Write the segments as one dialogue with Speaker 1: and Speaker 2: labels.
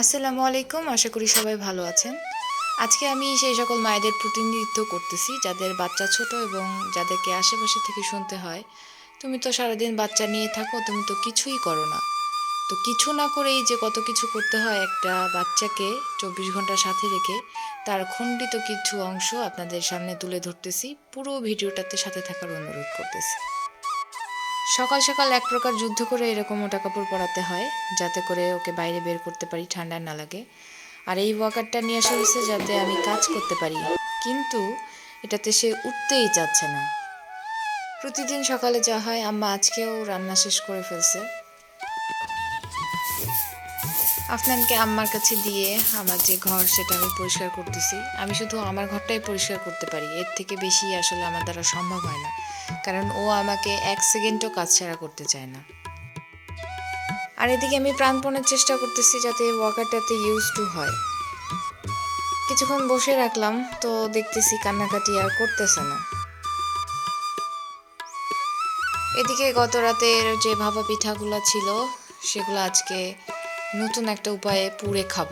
Speaker 1: আসসালামু আলাইকুম, আশা করি সবাই ভালো আছেন। আজকে আমি সেই সকল মায়েদের প্রতিনিধিত্ব করতেছি, যাদের বাচ্চা ছোট এবং যাদেরকে আশেপাশে থেকে শুনতে হয়। তুমি তো সারাদিন বাচ্চা নিয়ে থাকো, তুমি তো কিছুই করো না। তো কিছু না করেই যে কত কিছু করতে হয় একটা বাচ্চাকে চব্বিশ ঘণ্টা সাথে রেখে, তার খণ্ডিত কিছু অংশ আপনাদের সামনে তুলে ধরতেছি। পুরো ভিডিওটাতে সাথে থাকার অনুরোধ করতেছি। সকাল সকাল এক প্রকার যুদ্ধ করে এরকম মোটা কাপড় পরাতে হয়, যাতে করে ওকে বাইরে বের করতে পারি, ঠান্ডা না লাগে। আর এই ওয়াকারটা নিয়ে আসা হয়েছে যাতে আমি কাজ করতে পারি। কিন্তু এটাতে সে উঠতেই চাচ্ছে না। প্রতিদিন সকালে যা হয়, আম্মা আজকেও রান্না শেষ করে ফেলছে। আফনানকে আম্মার কাছে দিয়ে আমার যে ঘর, সেটা আমি পরিষ্কার করতেছি। আমি শুধু আমার ঘরটাই পরিষ্কার করতে পারি। এর থেকে বেশি আসলে আমার দ্বারা সম্ভব হয় না। কারণ ও আমাকে এক সেকেন্ডও কাজ ছাড়া করতে চায় না। আর এদিকে আমি প্রাণপণের চেষ্টা করতেছি যাতে ওয়াকারটাতে ইউজ টু হয়। কিছুক্ষণ বসে রাখলাম, তো দেখতেছি কান্নাকাটি আর করতেছে না। এদিকে গত রাতের যে ভাপা পিঠাগুলো ছিল, সেগুলো আজকে নতুন একটা উপায়ে পুড়ে খাব।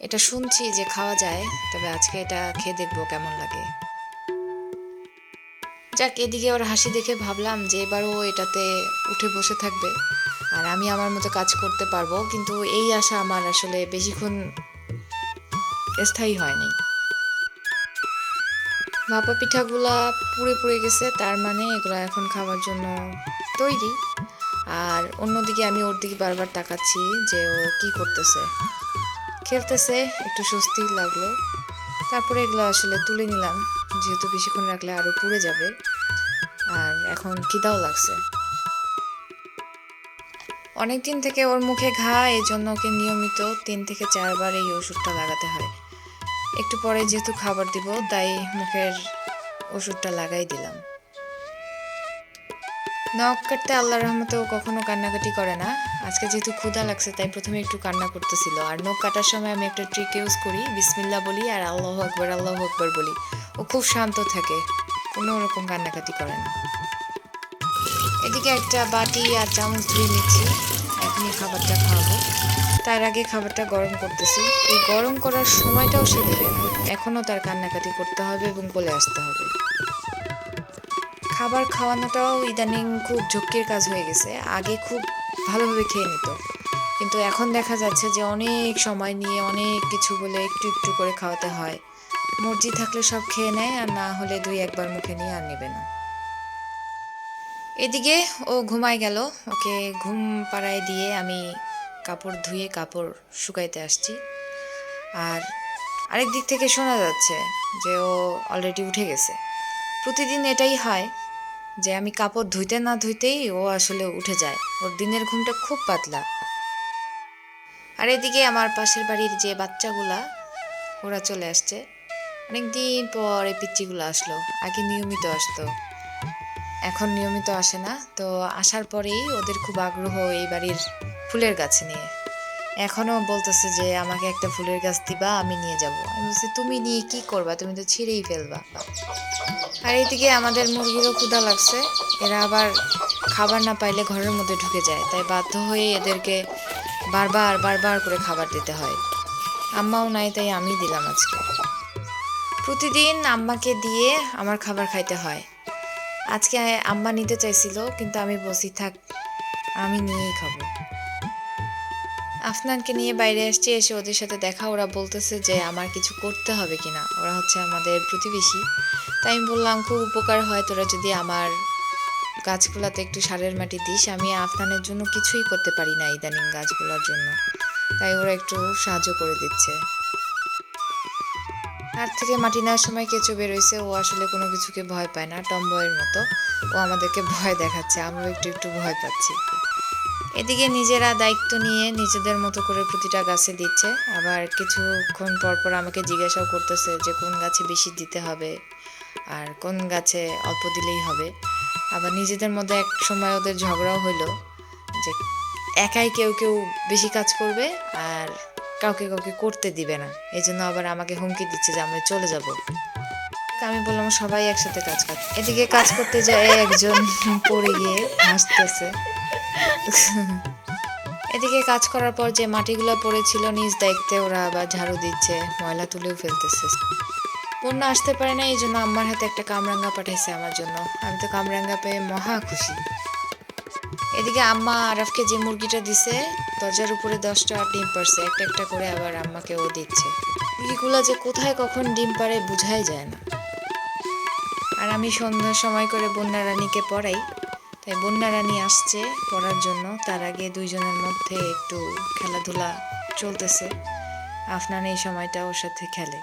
Speaker 1: এটা শুনছি যে খাওয়া যায়, তবে আজকে এটা খেয়ে দেখব কেমন লাগে। যাক, এদিকে ওর হাসি দেখে ভাবলাম যে এবারও এটাতে উঠে বসে থাকবে। আর আমি আমার মতো কাজ করতে পারব, কিন্তু এই আশা আমার আসলে বেশিক্ষণ স্থায়ী হয়নি। ভাপা পিঠাগুলা পুড়ে পুড়ে গেছে, তার মানে এগুলো এখন খাওয়ার জন্য তৈরি। আর অন্যদিকে আমি ওর দিকে বারবার তাকাচ্ছি যে ও কি করতেছে। খেলতেছে, একটু স্বস্তি লাগল। তারপরে এগুলো আসলে তুলে নিলাম, যেহেতু বেশিক্ষণ রাখলে আরও পুড়ে যাবে। এখন খিদাও লাগছে। অনেক দিন থেকে ওর মুখে ঘা এই জন্য ওকে নিয়মিত তিন থেকে চারবার এই ওষুধটা লাগাতে হয়। একটু পরে যেহেতু খাবার দিব, তাই মুখের ওষুধটা লাগাই দিলাম। নখ কাটতে আল্লাহর রহমতে ও কখনো কান্নাকাটি করে না। আজকে যেহেতু ক্ষুধা লাগছে, তাই প্রথমে একটু কান্না করতেছিল। আর নখ কাটার সময় আমি একটা ট্রিক ইউজ করি বিসমিল্লা বলি আর আল্লাহ আকবর আল্লাহ আকবর বলি। ও খুব শান্ত থাকে, কোনো রকম কান্নাকাটি করে না। এদিকে একটা বাটি আর চামচ ধুয়ে নিচ্ছি। এখনই খাবারটা খাওয়াবো। তার আগে খাবারটা গরম করতেছি। এই গরম করার সময়টাও সে দেবে এখনও তার কান্নাকাটি করতে হবে এবং বলে আসতে হবে। খাবার খাওয়ানোটাও ইদানিং খুব ঝক্কির কাজ হয়ে গেছে। আগে খুব ভালোভাবে খেয়ে নিত। কিন্তু এখন দেখা যাচ্ছে যে অনেক সময় নিয়ে অনেক কিছু বলে একটু একটু করে খাওয়াতে হয়। মর্জি থাকলে সব খেয়ে নেয় আর না হলে দুই একবার মুখে নিয়ে আর নেবে না। এদিকে ও ঘুমায় গেল। ওকে ঘুম পাড়ায় দিয়ে আমি কাপড় ধুয়ে কাপড় শুকাইতে আসছি। আর আরেক দিক থেকে শোনা যাচ্ছে যে ও অলরেডি উঠে গেছে। প্রতিদিন এটাই হয় যে আমি কাপড় ধুইতে না ধুইতেই ও আসলে উঠে যায়। ওর দিনের ঘুমটা খুব পাতলা। আর এদিকে আমার পাশের বাড়ির যে বাচ্চাগুলা, ওরা চলে আসছে। অনেকদিন পর এই পিচ্চিগুলো আসলো। আগে নিয়মিত আসতো। এখন নিয়মিত আসে না। তো আসার পরেই ওদের খুব আগ্রহ এই বাড়ির ফুলের গাছ নিয়ে। এখনও বলতেছে যে, আমাকে একটা ফুলের গাছ দিবা, আমি নিয়ে যাব। আমি বলছি, তুমি নিয়ে কি করবা? তুমি তো ছিঁড়েই ফেলবা। আর এইদিকে আমাদের মুরগিরও ক্ষুধা লাগছে। এরা আবার খাবার না পাইলে ঘরের মধ্যে ঢুকে যায়। তাই বাধ্য হয়ে এদেরকে বারবার বারবার করে খাবার দিতে হয়। আম্মাও নাই, তাই আমি দিলাম আজকে। প্রতিদিন আম্মাকে দিয়ে আমার খাবার খাইতে হয়। আজকে আম্মা নিতে চাইছিল, কিন্তু আমি বসি থাক, আমি নিয়েই খাব। আফনানকে নিয়ে বাইরে আসছি, এসে ওদের সাথে দেখা, ওরা বলতেছে যে আমার কিছু করতে হবে কিনা। ওরা হচ্ছে আমাদের প্রতিবেশী। তাই আমি বললাম, খুব উপকার হয় তোরা যদি আমার গাছগুলাতে একটু সারের মাটি দিস, আমি আফনানের জন্য কিছুই করতে পারি না ইদানিং গাছগুলোর জন্য। তাই ওরা একটু সাহায্য করে দিচ্ছে। আর থেকে মাটি নেওয়ার সময় কেঁচো বেরোইছে, ও আসলে কোনো কিছুকে ভয় পায় না টম্বয়ের মতো। ও আমাদেরকে ভয় দেখাচ্ছে আমরা একটু একটু ভয় পাচ্ছি। এদিকে নিজেরা দায়িত্ব নিয়ে নিজেদের মতো করে প্রতিটা গাছে দিচ্ছে, আবার কিছুক্ষণ পর পর আমাকে জিজ্ঞাসাও করতেছে যে কোন গাছে বেশি দিতে হবে, আর কোন গাছে অল্প দিলেই হবে। আবার নিজেদের মধ্যে এক সময় ওদের ঝগড়াও হইল যে একাই কেউ কেউ বেশি কাজ করবে, আর কাউকে কাউকে করতে দিবে না। এই জন্য আবার আমাকে হুমকি দিচ্ছে যে আমরা চলে যাব। আমি বললাম, সবাই একসাথে কাজ কর। এদিকে কাজ করতে যায় একজন পড়ে গিয়ে হাসতেছে। এদিকে কাজ করার পর যে মাটিগুলো পড়েছিল নিজ দায়িত্বে ওরা আবার ঝাড়ু দিচ্ছে, ময়লা তুলেও ফেলতেছে। বন্যা আসতে পারে না এই জন্য আমার হাতে একটা কামরাঙ্গা পাঠাইছে আমার জন্য। আমি তো কামরাঙ্গা পেয়ে মহা খুশি। এদিকে আম্মা আরাফকে যে মুরগিটা দিছে, দরজার উপরে দশটা ডিম পারছে একটা একটা করে আবার আম্মাকে ও দিচ্ছে। মুরগিগুলো যে কোথায় কখন ডিম পারে বোঝাই যায় না। আর আমি সন্ধ্যার সময় করে বন্যা রানীকে পড়াই, তাই বন্যা রানী আসছে পড়ার জন্য। তার আগে দুইজনের মধ্যে একটু খেলাধুলা চলতেছে। আফনান এই সময়টা ওর সাথে খেলে।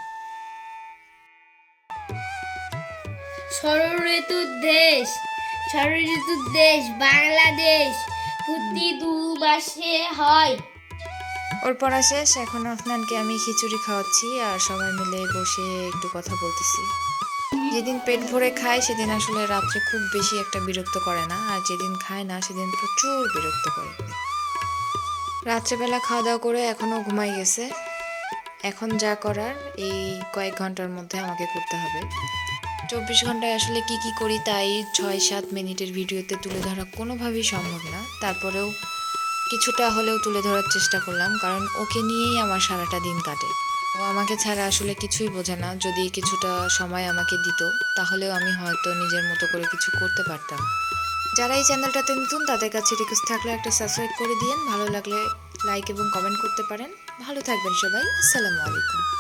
Speaker 2: ষড় ঋতুর দেশ দেশ বাংলাদেশ। প্রতি দু মাসে হয়।
Speaker 1: ওর পড়া শেষ, এখন আফনানকে আমি খিচুড়ি খাওয়াচ্ছি আর সবাই মিলে বসে একটু কথা বলতেছি। যেদিন পেট ভরে খায়, সেদিন আসলে রাত্রে খুব বেশি একটা বিরক্ত করে না, আর যেদিন খায় না, সেদিন প্রচুর বিরক্ত করে। রাত্রেবেলা খাওয়া দাওয়া করে এখনও ঘুমাই গেছে। এখন যা করার এই কয়েক ঘণ্টার মধ্যে আমাকে করতে হবে। চব্বিশ ঘন্টায় আসলে কি কি করি তাই ছয় সাত মিনিটের ভিডিওতে তুলে ধরা কোনোভাবেই সম্ভব না। তারপরেও কিছুটা হলেও তুলে ধরার চেষ্টা করলাম, কারণ ওকে নিয়েই আমার সারাটা দিন কাটে। ও আমাকে ছাড়া আসলে কিছুই বোঝে না, যদি কিছুটা সময় আমাকে দিত, তাহলেও আমি হয়তো নিজের মতো করে কিছু করতে পারতাম। যারা এই চ্যানেলটাতে নতুন, তাদের কাছে রিকোয়েস্ট থাকলে একটা সাবস্ক্রাইব করে দিন ভালো লাগলে লাইক এবং কমেন্ট করতে পারেন। ভালো থাকবেন সবাই। আসসালামু আলাইকুম।